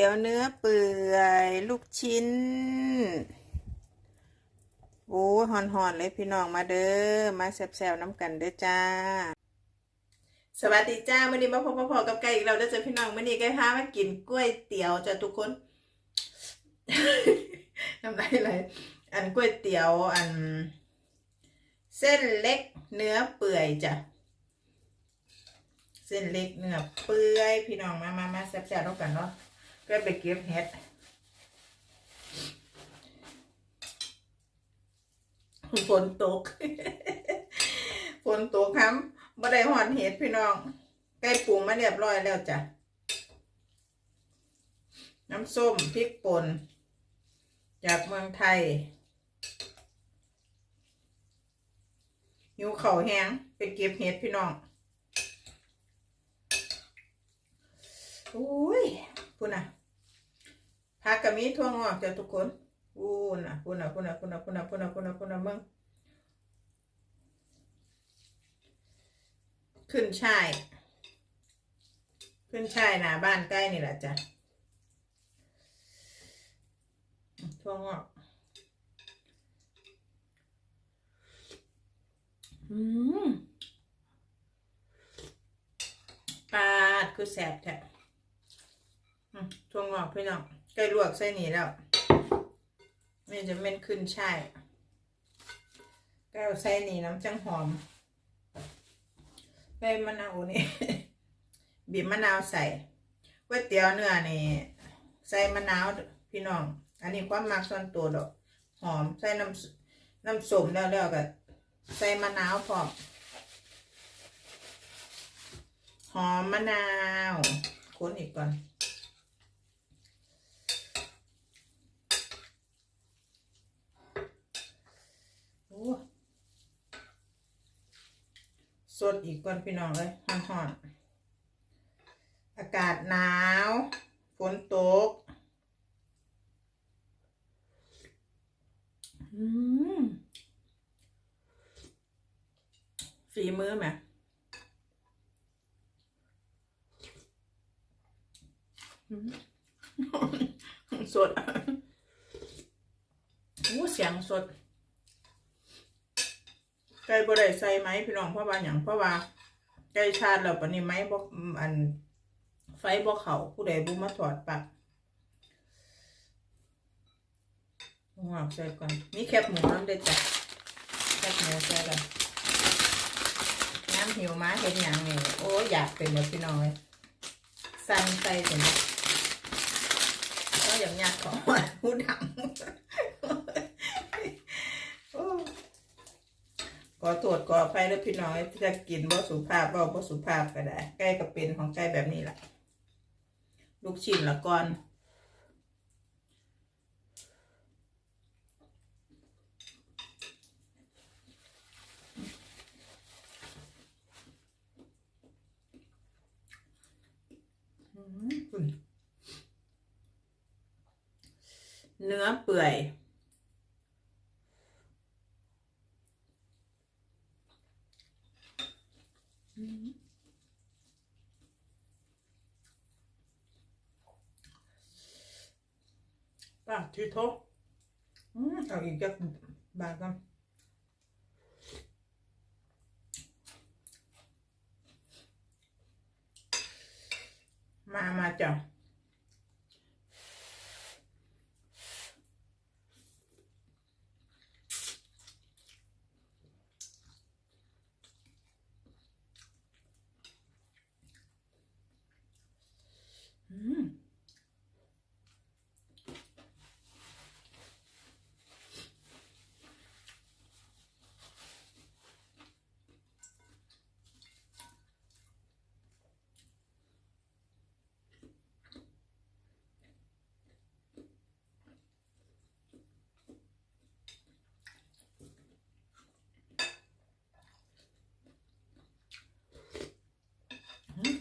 เดี๋ยวเนื้อเปื่อยลูกชิ้นโอ้หอนหอนๆเลยพี่น้องมาเด้อมาแซวๆน้ำกันเด้อจ้า สวัสดีจ้ามื่อนี้มาพบพอกับไก่อีกแล้วเด้อจ้าพี่น้องมื่อนี้ไก่พามากินกล้วยเตี๋ยวจ้ะทุกคนน้ำลายไหลอันกล้วยเตี๋ยวอัน เส้นเล็กเนื้อเปื่อยจ้ะเส้นเล็กเนื้อเปื่อยพี่น้องมามามาแซ่บๆแล้วกันเนาะ ก็ไปเก็บเห็ดฝนตก ฝนตกครับบ่ได้หอนเห็ดพี่น้องใกล้ปรุงมาเรียบร้อยแล้วจ้ะ น้ำส้มพริกป่นจากเมืองไทยหิวเข่าแห้งไปเก็บเห็ดพี่น้องอุ้ยพูดนะ หักกะมีทั่วงอกจ้ะทุกคนปูนะปูนะปูนะปูนะปูนะปูนะปูนะพูนะมึงขึ้นช่ายขึ้นช่ายน้าบ้านใกล้นี่แหละจ้ะทั่วงอกอืมปาดคือแสบแท้ทั่วงอกพี่น้อง ใกล้ลวกใส่นี่แล้วนี่จะเป็นขึ้นใช่ายใกล้เอาใส่นี่น้ำจังหอมใบมะนาวนี่บีบมะนาวใส่ก๋วยเตี๋ยวเนื้อนี่ใส่มะนาวพี่น้อง อันนี้ความมักส่วนตัวดอก หอมใส่น้ำน้ำส้มแล้วแล้วก็ใส่มะนาวพร้อมหอมมะนาวคนอีกก่อน สดอีกก่อนพี่น้องเลยห่อนๆอากาศหนาว ฝนตก อืมฝีมือไหมอืมสดโอ้เสียงสด ไก่บ่ได้ใส่ไหมพี่น้องเพราะว่าอย่างเพราะว่าไก่ชาติแล้วปนี้ไหมบ่อืมอัน ไฟบ่เขาผู้ใดบ่มาถอดปลั๊กงอกใส่ก่อนมีแคบหมูน้ำเด้จ้ะแคบหมูใส่กันน้ำหิวมาเห็นอย่างนี้โอ้อยากเป็นแบบพี่น้องเลยสั่นใส่ถึงก็อย่างยากของหวานหูดัง โอ้ ขอโทษขออภัยด้วพี่น้อยจะกินบ่สุภาพบ่บ่สุภาพก็ได้ใกล้กับเป็นของใกล้แบบนี้แหละลูกชิ้นละก่อนเนื้อเปื่อย Ừ. 아, 뒤터? 음, 아, 이게 마감. 마마짱.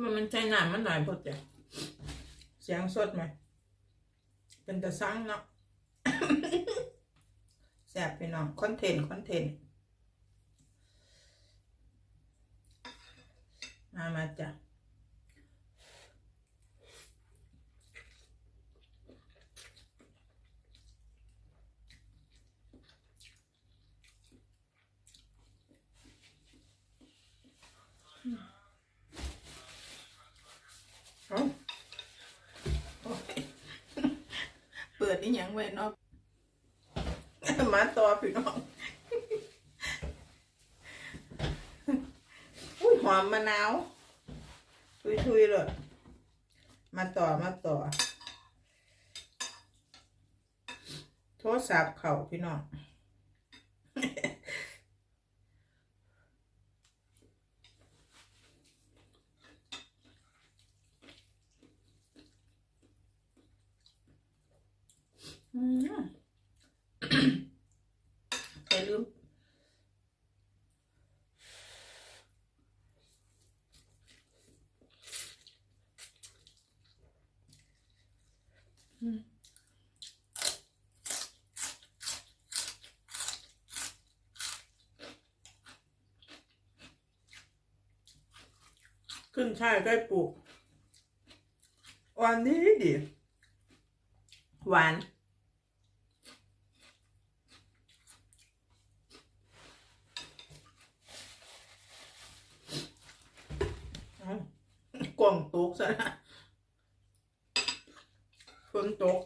มันมันใจหนามันหน่อยพอจ้ะเสียงสดไหม เป็นตะซังเนาะแสบพี่น้องคอนเทนต์คอนเทนต์มามาจ้ะ ปิดนี่ยังไว้เนาะมาต่อพี่น้องอุ้ยหอมมะนาว ทุยๆเลยมาต่อมาต่อ โทรศัพท์เข่าพี่น้อง อืม อย่า ลืมอืมขึ้นช่ายใกล้ปลูกหวานดีดีหวาน เอ้ากล่องตก ซะนะฝนตก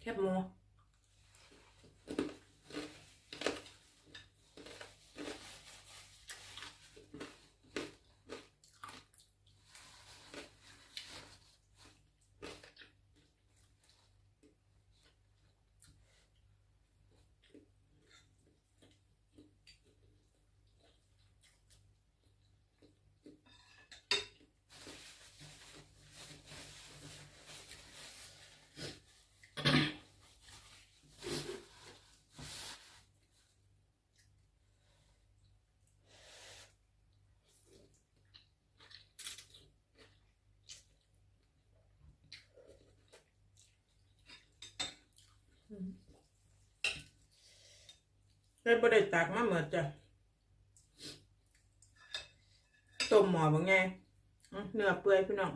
แคบหมู เลยบ่ได้ตักมาเหมือนจ้ะต้มหมอบางไงเนื้อเปื่อยพี่น้อง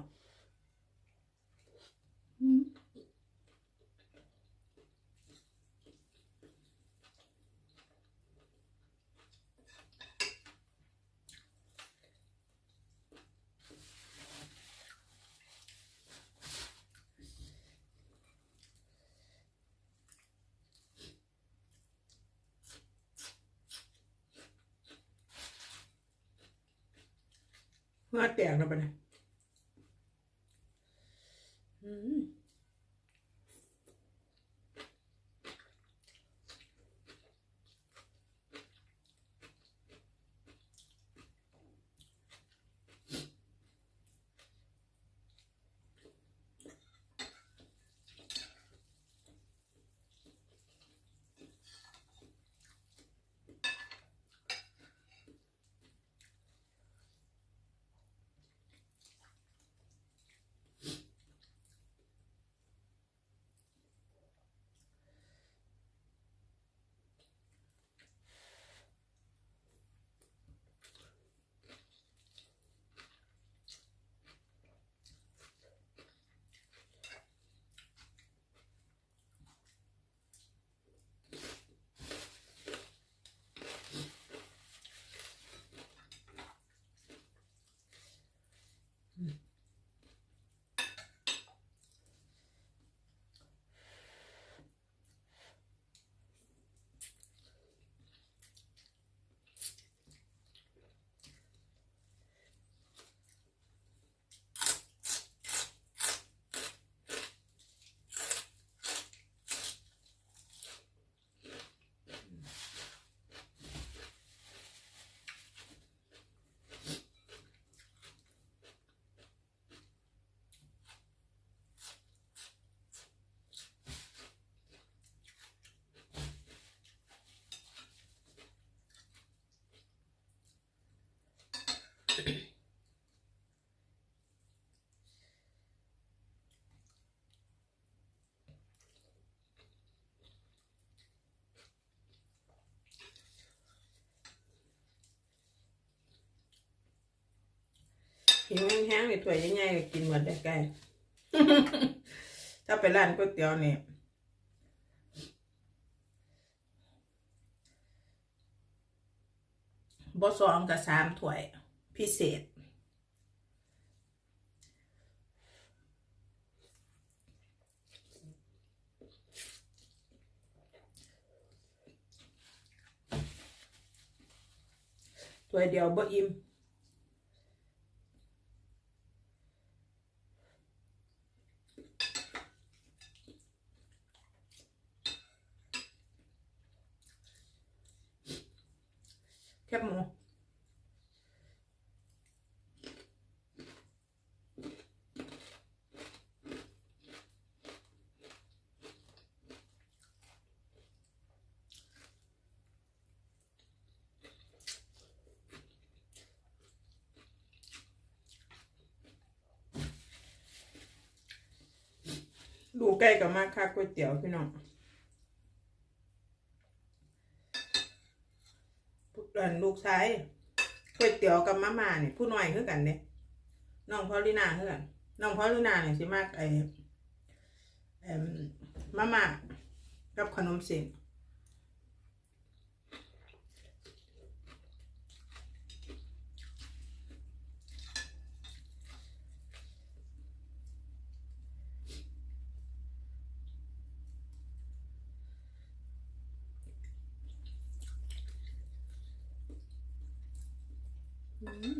เมื่อแตกแล้วปะเนี่ยิวแห้งๆในถั่วยยังไงกินหมดได้ไกลถ้าไปร้านก๋วยเตี๋ยวนี่บ่สองกับสามถ้วย พิเศษถ้วเดียวบ่อิ่มแคบหมู ใกล้กับมากค่ะก๋วยเตี๋ยวพี่น้องผู้เอิ้นลูกชายก๋วยเตี๋ยวกับมาม่าเนี่ยผู้น้อยคือกันเนี่ยน้องพอลินาคือกันน้องพอลินาเนี่ยสิมากไอ้มาม่ากับขนมเส้นอื ม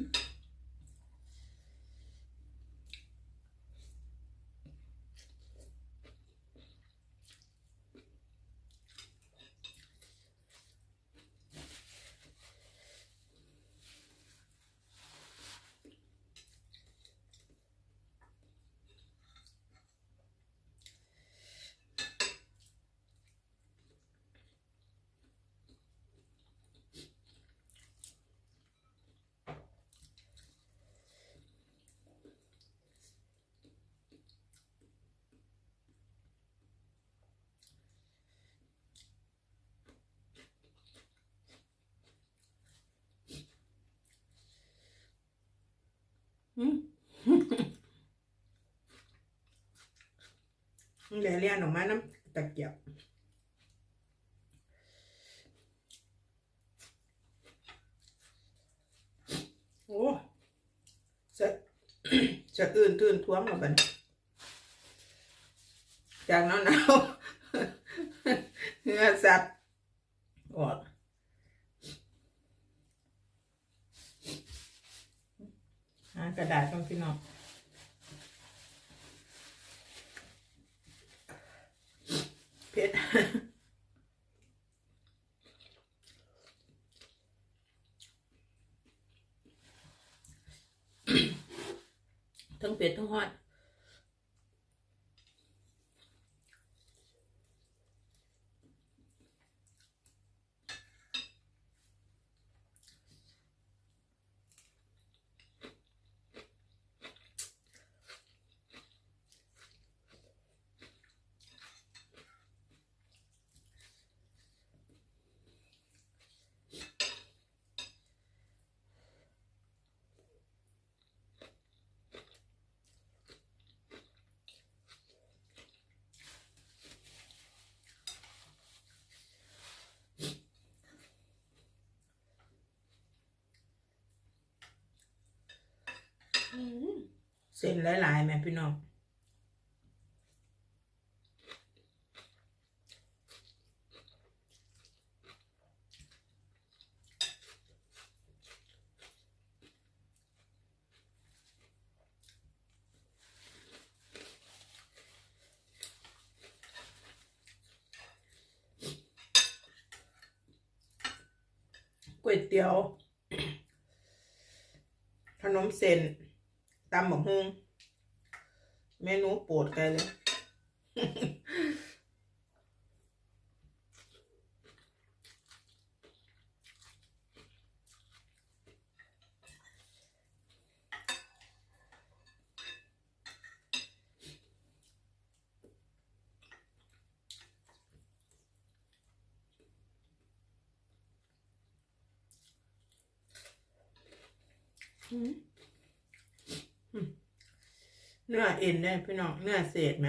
เดี๋ยเรียนออกมาน้ำตะเกียบโอ้จะจะอื่นตื่นท้วมมาบัดนจากหนาวหนาวเหงื่อสับออก หากระดาษต้องพี่น้องเผ็ดทั้งเผ็ดทั้งฮอด เส้นหลายๆแม่พี่น้องก๋วยเตี๋ยวขนมเส้น ตำหมกฮุงเมนูโปรดใครเลย อืม เอ็นได้พี่น้องเนื้อเศษไหม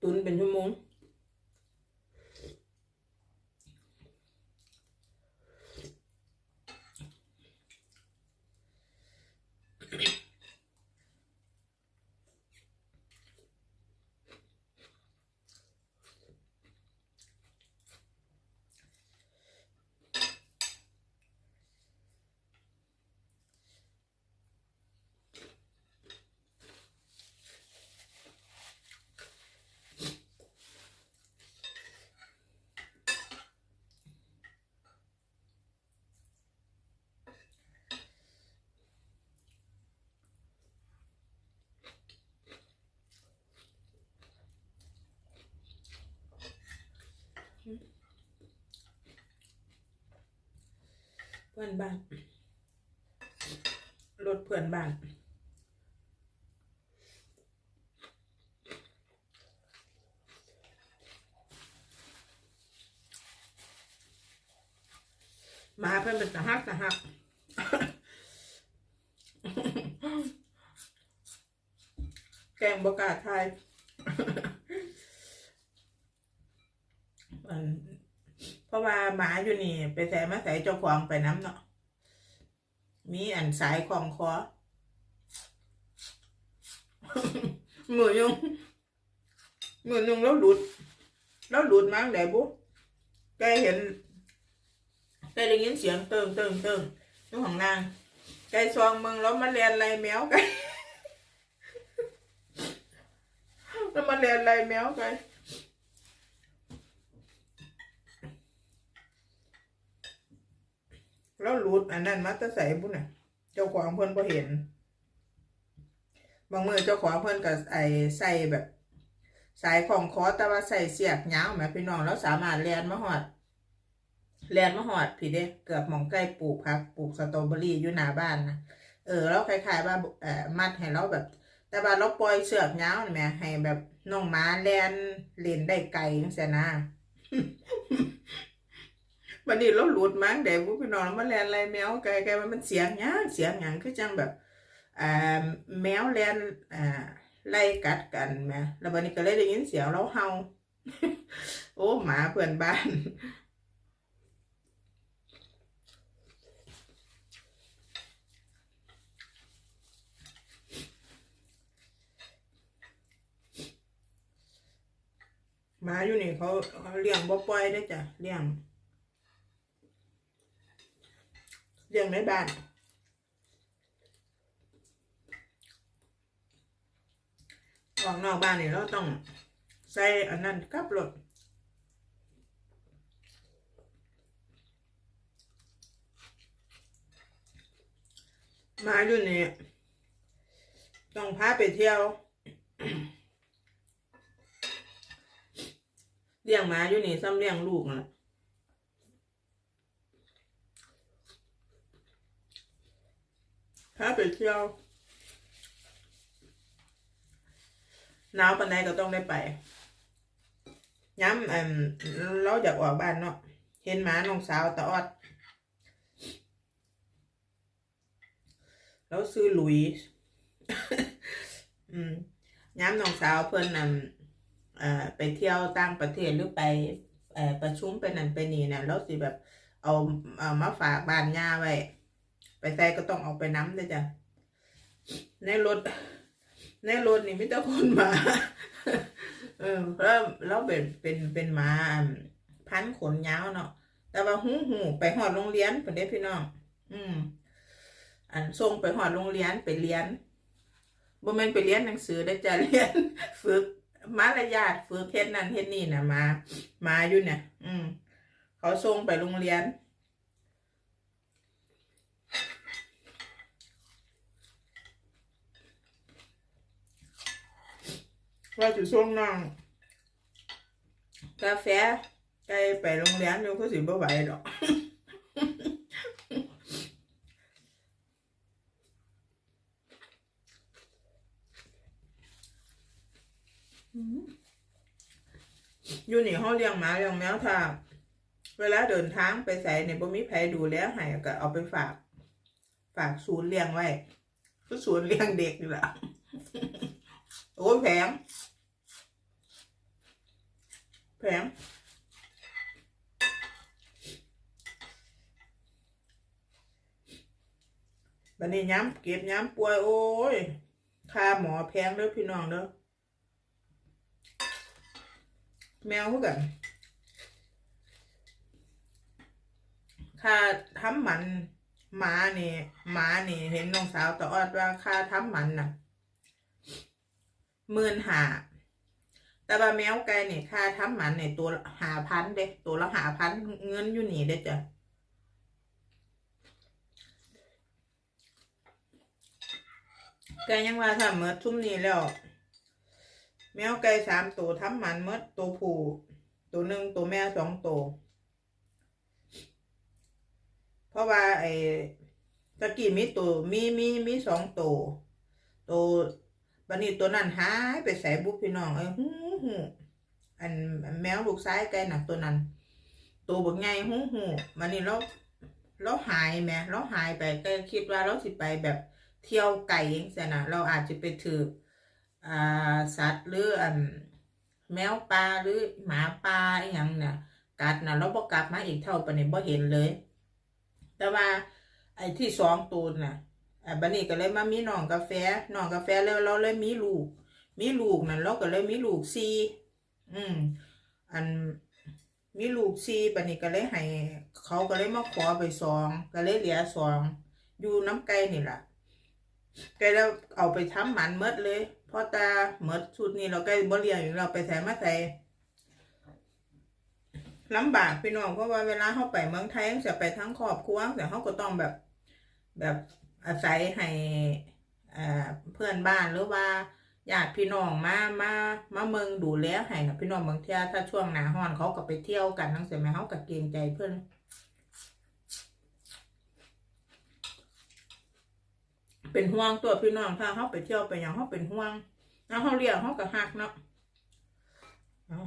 ตุนเป็นชั่วโมง เพื่อนบ้านรถเพื่อนบ้านมาเพื่อนเป็นสหักสหักแกงบกล้าทย อันเพราะ ว่าหมาอยู่นี่ ไปใส่มาใส่เจ้าของไปน้ำเนาะมีอันสายของคอเมือยุงมือยุงแล้วหลุด แล้วหลุดมั้งไหนบุ๊กแกเห็นแกได้ยินเสียงเติงเติงเติงอยู่ของนางแกซองมึงแล้วมันเรียนอะไรแมวไกแล้วมันเรียนอะไรแมวไก แล้วรูดอันนั้นมาแตะใส่บุญน่ะ เจ้าของเพิ่อนบ่เห็น บางมือเจ้าของเพิ่อนก็ไอใส่แบบ สายของคอแต่ว่าใส่เสียกยาวแหมพี่น้องแล้วสามารถเลียนมาหอดเลียนมาหอดพี่เด้เกือบมองใกล้ปลูกผักปลูกสตรอเบอรี่อยู่หน้าบ้านนะเออแล้วคล้ายๆว่าเอ่อมัดให้เราแบบ แต่ว่าเราปล่อยเสือกยาวนี่แหมให้แบบน้องหมาแลนเล่นได้ไกลจังซี่นะ วันนี้เราหลุดมั้งเดี๋ยวพวกพี่น้องมาแลนอะไรแมวไกลไกลมันเสียงหยังเสียงหยังคือจังแบบอ่าแมวแลนอ่าไล่กัดกันแม่แล้ววันนี้ก็เลยได้ยินเสียงเราเห่าโอ้หมาเพื่อนบ้านหมาอยู่นี่เขาเขาเลี้ยงบ่ปล่อยได้จ้ะเลี้ยง เลี้ยงในบ้านออกนอกบ้านนี่เราต้องใส่อันนั้นกับรถมาอยู่นี่ต้องพาไปเที่ยวเลี้ยงหมาอยู่นี่ซ้ำเลี้ยงลูกนั่นแหละ พาไปเที่ยวหนาวปานใดก็ต้องได้ไปย้ำอืมเราอยากออกบ้านเนาะเห็นหมาน้องสาวตาออดแล้วซื้อหลุย อืมย้ำน้องสาวเพิ่นนำเอ่อไปเที่ยวต่างประเทศหรือไปอประชุมไปนั่นไปนี่เนี่ยแล้วสิแบบเอาเอามาฝากบ้านย่าไว้ ไปใส่ก็ต้องเอาไปน้ำด้วยจ้ะ ในรถ ในรถนี่ไมแต่ได้คนมา เออแล้วแล้วเป็นเป็นเป็นหมาพันขนยาวเนาะ แต่ว่าหูหูไปหอดโรงเรียนเพิ่นเด้พี่น้อง อืม อันส่งไปหอดโรงเรียนไปเรียนบ่แม่นไปเรียนหนังสือได้จ้ะเรียนฝึกมารยาทฝึกเฮ็ดนั่นเฮ็ดนี่น่ะมา มาอยู่เนี่ย อืม เขาส่งไปโรงเรียน ว่าจะส่งน้องกาแฟไกลไปโรงเรียนอยู่ก็สิบ่ไหวดอกอยู่นี่เขาเลี้ยงหมาเลี้ยงแมวถ้าเวลาเดินทางไปใส่เนี่ยบ่มีไผดูแลให้ก็เอาไปฝาก ฝากศูนย์เลี้ยงไว้คือศูนย์เลี้ยงเด็กนี่แหละ โอ้ยแพงแพงบันนี้ย้ำเก็บย้ำป่วย โอ้ยค่าหมอแพงเด้อพี่น้องเด้อ แมวคือกันค่าทำหมันหมาเนี่หมาเนี่เห็นน้องสาวตะออดว่าค่าทำหมันน่ะ หมื่นหาแต่ว่าแมวไก่เนี่ยค่าทำหมันเนี่ยตัวหาพันเด้ตัวละหาพันเงินอยู่นี่เด้จ้ะไก่ยังว่าถ้าเมื่อทุ่มนี้แล้ว แมวไก่สามตัวทำหมันเมื่อตัวผู้ตัวหนึ่งตัวแม่สองตัวเพราะว่าไอ้ตะกี้มีตัวมีมีมีสองตัวตัว บันนี้ตัวนั้นหายไปใส่บุพพี่น้องเอ้ยหูหูอันแมวลูกซ้ายไก่น่ะตัวนั้น ตัวบักไงหูหูบันนี้เราเราหายแหมเราหายไปก็คิดว่าเราสิไปแบบเที่ยวไก่ยังไงนะเราอาจจะไปถืออ่าสัตว์หรืออันแมวป่าหรือหมาป่าอย่างน่ะกัดน่ะเราบ่กลับมาอีกเท่าปานนี้บ่เห็นเลย แต่ว่าไอ้ที่สองตัวน่ะ อ่าบันนี้ก็เลยมามีน้องกาแฟน้องกาแฟแล้วเราเลยมีลูก มีลูกนั่นเราก็เลยมีลูกสี่อืม อันมีลูกสี่บันนี้ก็เลยให้เขาก็เลยมาขอไปสองก็เลยเหลือสองอยู่น้ำไก่นี่แหละไก่แล้วเอาไปทำหมันเมดเลยเพราะตาเมดชุดนี้เราไก่บ่เลี้ยงอยู่เราไปใส่มาใส่ลำบากพี่น้องเพราะว่าเวลาเขาไปเมืองไทยจะไปทั้งครอบครัวแต่เขาก็ต้องแบบแบบ อาศัยให้เพื่อนบ้านหรือว่าญาติพี่น้องมามามาเมืองดูแลให้นะพี่น้องบางเที่ยถ้าช่วงหนาฮ้อนเขาก็ไปเที่ยวกันทั้งเสียไหมเขาก็เกรงใจเพื่อนเป็นห่วงตัวพี่น้องถ้าเขาไปเที่ยวไปอย่างเขาเป็นห่วงแล้วเขาเรียกเขาก็หักเนาะเอา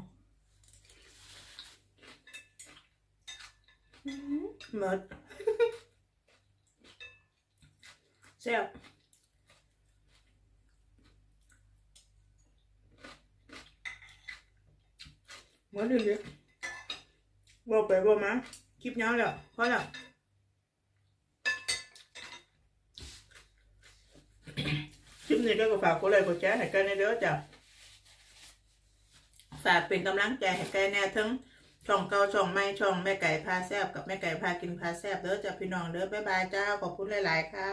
หมด แซ่บหมดเลยบอกไปบอกมาคลิปยาวแล้วพอแล้วคลิปนี้ก็ฝากกดไลค์กดแชร์ให้กันในเด้อจ้ะฝากเป็นกำลังใจให้กันแน่ทั้งช่องเก่าช่องใหม่ช่องแม่ไก่พาแซบกับแม่ไก่พากินพาแซบเด้อจ้าพี่น้องเด้อบ๊ายบายเจ้าขอบคุณหลาย ๆ ค่ะ